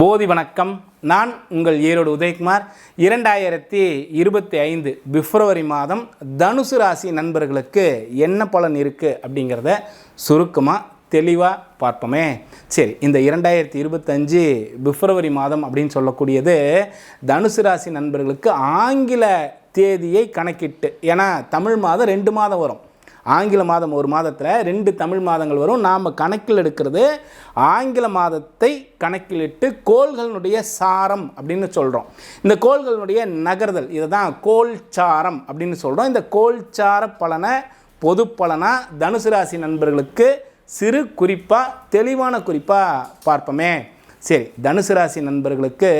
போதி வணக்கம். நான் உங்கள் ஈரோடு உதயகுமார். இரண்டாயிரத்தி இருபத்தி ஐந்து பிப்ரவரி மாதம் தனுசு ராசி நண்பர்களுக்கு என்ன பலன் இருக்குது அப்படிங்கிறத சுருக்கமாக தெளிவாக பார்ப்போமே. சரி இந்த இரண்டாயிரத்தி இருபத்தஞ்சு பிப்ரவரி மாதம் அப்படின்னு சொல்லக்கூடியது தனுசு ராசி நண்பர்களுக்கு ஆங்கில தேதியை கணக்கிட்டு. ஏன்னா தமிழ் மாதம் ரெண்டு மாதம் வரும். ஆங்கில மாதம் ஒரு மாதத்தில் ரெண்டு தமிழ் மாதங்கள் வரும். நாம் கணக்கில் எடுக்கிறது ஆங்கில மாதத்தை கணக்கிலிட்டு கோள்களினுடைய சாரம் அப்படின்னு சொல்கிறோம் இந்த கோள்களினுடைய நகர்தல் இதை தான் கோல்சாரம் அப்படின்னு சொல்கிறோம் இந்த கோல்சார பலனை பொது பலனாக தனுசு ராசி நண்பர்களுக்கு சிறு குறிப்பாக தெளிவான குறிப்பாக பார்ப்போமே. சரி தனுசு ராசி நண்பர்களுக்கு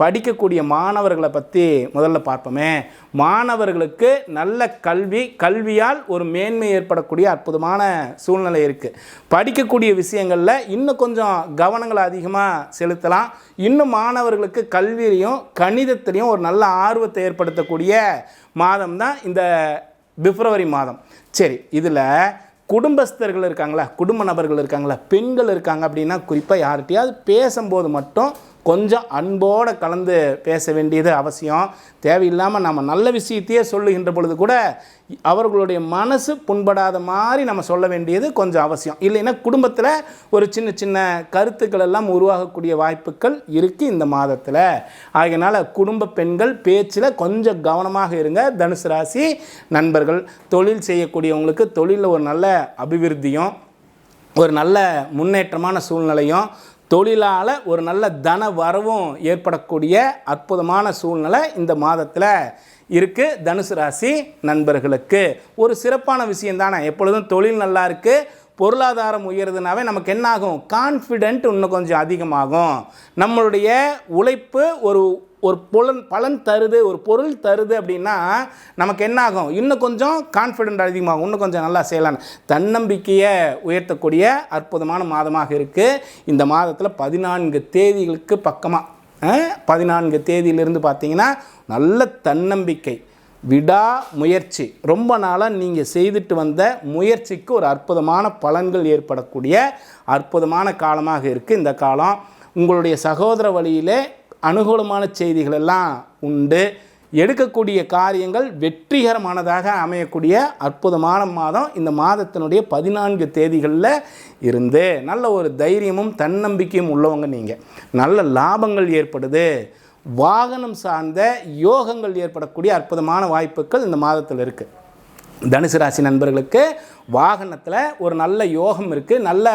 படிக்கக்கூடிய மாணவர்களை பற்றி முதல்ல பார்ப்போமே. மாணவர்களுக்கு நல்ல கல்வி கல்வியால் ஒரு மேன்மை ஏற்படக்கூடிய அற்புதமான சூழ்நிலை இருக்குது படிக்கக்கூடிய விஷயங்களில் இன்னும் கொஞ்சம் கவனங்களை அதிகமாக செலுத்தலாம். இன்னும் மாணவர்களுக்கு கல்வியிலையும் கணிதத்திலையும் ஒரு நல்ல ஆர்வத்தை ஏற்படுத்தக்கூடிய மாதம் தான் இந்த பிப்ரவரி மாதம். சரி இதில் குடும்பஸ்தர்கள் இருக்காங்களா? குடும்ப நபர்கள் இருக்காங்களா? பெண்கள் இருக்காங்க அப்படின்னா குறிப்பாக யார்கிட்டையாவது பேசும்போது மட்டும் கொஞ்சம் அன்போடு கலந்து பேச வேண்டியது அவசியம். தேவையில்லாமல் நம்ம நல்ல விஷயத்தையே சொல்லுகின்ற பொழுது கூட அவர்களுடைய மனசு புண்படாத மாதிரி நம்ம சொல்ல வேண்டியது கொஞ்சம் அவசியம். இல்லைன்னா குடும்பத்தில் ஒரு சின்ன சின்ன கருத்துக்கள் எல்லாம் உருவாகக்கூடிய வாய்ப்புகள் இருக்குது இந்த மாதத்தில். ஆகையினால் குடும்ப பெண்கள் பேச்சில் கொஞ்சம் கவனமாக இருங்க. தனுசு ராசி நண்பர்கள் தொழில் செய்யக்கூடியவங்களுக்கு தொழிலில் ஒரு நல்ல அபிவிருத்தியும் ஒரு நல்ல முன்னேற்றமான சூழ்நிலையும் தொழிலால் ஒரு நல்ல தன வரவும் ஏற்படக்கூடிய அற்புதமான சூழ்நிலை இந்த மாதத்தில் இருக்குது தனுசு ராசி நண்பர்களுக்கு. ஒரு சிறப்பான விஷயம் தானே? எப்பொழுதும் தொழில் நல்லா இருக்குது பொருளாதாரம் உயருதுனாவே நமக்கு என்ன ஆகும் கான்ஃபிடென்ட் இன்னும் கொஞ்சம் அதிகமாகும். நம்மளுடைய உழைப்பு ஒரு ஒரு புலன் பலன் தருது ஒரு பொருள் தருது அப்படின்னா நமக்கு என்ன ஆகும் இன்னும் கொஞ்சம் கான்ஃபிடென்ட் அதிகமாகும். இன்னும் கொஞ்சம் நல்லா செய்யலாம் தன்னம்பிக்கையை உயர்த்தக்கூடிய அற்புதமான மாதமாக இருக்குது இந்த மாதத்தில் பதினான்கு தேதிகளுக்கு பக்கமாக பதினான்கு தேதியிலிருந்து பார்த்தீங்கன்னா நல்ல தன்னம்பிக்கை விடா முயற்சி. ரொம்ப நாளாக நீங்கள் செய்துட்டு வந்த முயற்சிக்கு ஒரு அற்புதமான பலன்கள் ஏற்படக்கூடிய அற்புதமான காலமாக இருக்குது இந்த காலம். உங்களுடைய சகோதர வழியிலே அனுகூலமான செய்திகள் எல்லாம் உண்டு. எடுக்கக்கூடிய காரியங்கள் வெற்றிகரமானதாக அமையக்கூடிய அற்புதமான மாதம் இந்த மாதத்தினுடைய பதினான்கு தேதிகளில் இருந்து. நல்ல ஒரு தைரியமும் தன்னம்பிக்கையும் உள்ளவங்க நீங்கள் நல்ல லாபங்கள் ஏற்படுது. வாகனம் சார்ந்த யோகங்கள் ஏற்படக்கூடிய அற்புதமான வாய்ப்புகள் இந்த மாதத்தில் இருக்குது தனுசு ராசி நண்பர்களுக்கு வாகனத்தில் ஒரு நல்ல யோகம் இருக்குது நல்ல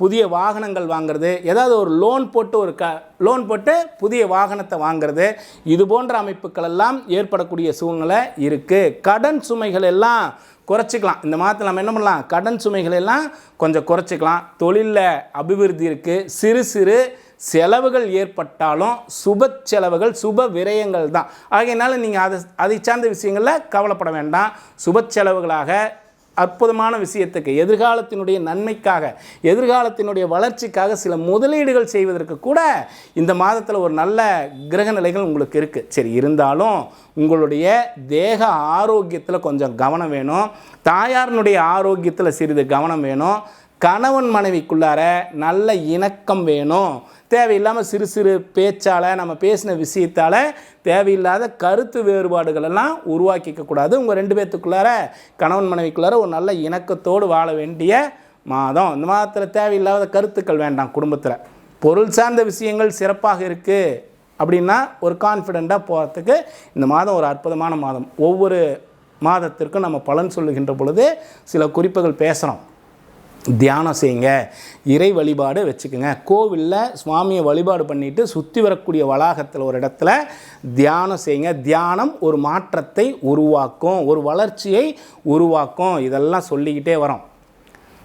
புதிய வாகனங்கள் வாங்குறது. ஏதாவது ஒரு லோன் போட்டு ஒரு க லோன் போட்டு புதிய வாகனத்தை வாங்குறது. இது போன்ற அமைப்புகள் எல்லாம் ஏற்படக்கூடிய சூழ்நிலை இருக்குது கடன் சுமைகள் எல்லாம் குறைச்சிக்கலாம். இந்த மாதத்தில் நம்ம என்ன பண்ணலாம்? கடன் சுமைகள் எல்லாம் கொஞ்சம் குறைச்சிக்கலாம். தொழிலில் அபிவிருத்தி இருக்குது சிறு சிறு செலவுகள் ஏற்பட்டாலும் சுப செலவுகள் சுப விரயங்கள் தான். ஆகையினால நீங்கள் அதை அதை சார்ந்த விஷயங்களில் கவலைப்பட வேண்டாம். சுப செலவுகளாக அற்புதமான விஷயத்துக்கு எதிர்காலத்தினுடைய நன்மைக்காக எதிர்காலத்தினுடைய வளர்ச்சிக்காக சில முதலீடுகள் செய்வதற்கு கூட இந்த மாதத்தில் ஒரு நல்ல கிரக நிலைகள் உங்களுக்கு இருக்குது சரி இருந்தாலும் உங்களுடைய தேக ஆரோக்கியத்தில் கொஞ்சம் கவனம் வேணும். தாயாரினுடைய ஆரோக்கியத்தில் சிறிது கவனம் வேணும். கணவன் மனைவிக்குள்ளார நல்ல இணக்கம் வேணும். தேவையில்லாமல் சிறு சிறு பேச்சால் நம்ம பேசின விஷயத்தால் தேவையில்லாத கருத்து வேறுபாடுகள் எல்லாம் உருவாக்கிக்க கூடாது. உங்கள் ரெண்டு பேர்த்துக்குள்ளார கணவன் மனைவிக்குள்ளார ஒரு நல்ல இணக்கத்தோடு வாழ வேண்டிய மாதம். இந்த மாதத்தில் தேவையில்லாத கருத்துக்கள் வேண்டாம் குடும்பத்தில். பொருள் சார்ந்த விஷயங்கள் சிறப்பாக இருக்குது அப்படின்னா ஒரு கான்ஃபிடெண்ட்டாக போகிறதுக்கு இந்த மாதம் ஒரு அற்புதமான மாதம். ஒவ்வொரு மாதத்திற்கும் நம்ம பலன் சொல்லுகின்ற பொழுது சில குறிப்புகள் பேசுகிறோம் தியானம் செய்யுங்க. இறை வழிபாடு வச்சுக்கோங்க. கோவிலில் சுவாமியை வழிபாடு பண்ணிவிட்டு சுற்றி வரக்கூடிய வளாகத்தில் ஒரு இடத்துல தியானம் செய்யுங்க. தியானம் ஒரு மாற்றத்தை உருவாக்கும் ஒரு வளர்ச்சியை உருவாக்கும். இதெல்லாம் சொல்லிக்கிட்டே வரோம்.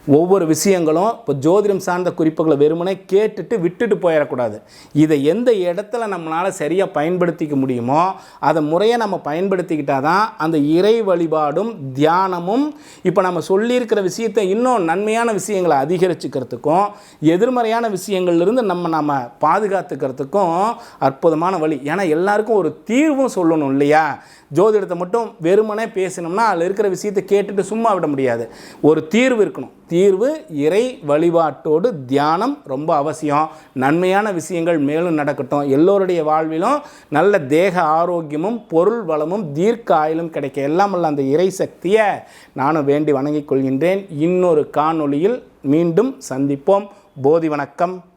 ஒவ்வொரு விஷயங்களும் இப்போ ஜோதிடம் சார்ந்த குறிப்புகளை வெறுமனே கேட்டுட்டு விட்டுட்டு போயிடக்கூடாது. இதை எந்த இடத்துல நம்மளால் சரியாக பயன்படுத்திக்க முடியுமோ அதை முறையை நம்ம பயன்படுத்திக்கிட்டால் தான் அந்த இறை வழிபாடும் தியானமும் இப்போ நம்ம சொல்லியிருக்கிற விஷயத்தை இன்னும் நன்மையான விஷயங்களை அதிகரிச்சுக்கிறதுக்கும் எதிர்மறையான விஷயங்கள்லேருந்து நம்ம நம்ம பாதுகாத்துக்கிறதுக்கும் அற்புதமான வழி. ஏன்னா எல்லாருக்கும் ஒரு தீர்வும் சொல்லணும் இல்லையா? ஜோதிடத்தை மட்டும் வெறுமனே பேசினோம்னா அதில் இருக்கிற விஷயத்தை கேட்டுட்டு சும்மா விட முடியாது. ஒரு தீர்வு இருக்கணும். தீர்வு இறை வழிபாட்டோடு தியானம் ரொம்ப அவசியம். நன்மையான விஷயங்கள் மேலும் நடக்கட்டும். எல்லோருடைய வாழ்விலும் நல்ல தேக ஆரோக்கியமும் பொருள் வளமும் தீர்க்க ஆயுளும் கிடைக்க. எல்லாம் வல்ல அந்த இறை சக்தியை நானும் வேண்டி வணங்கிக் கொள்கின்றேன். இன்னொரு காணொளியில் மீண்டும் சந்திப்போம். போதி வணக்கம்.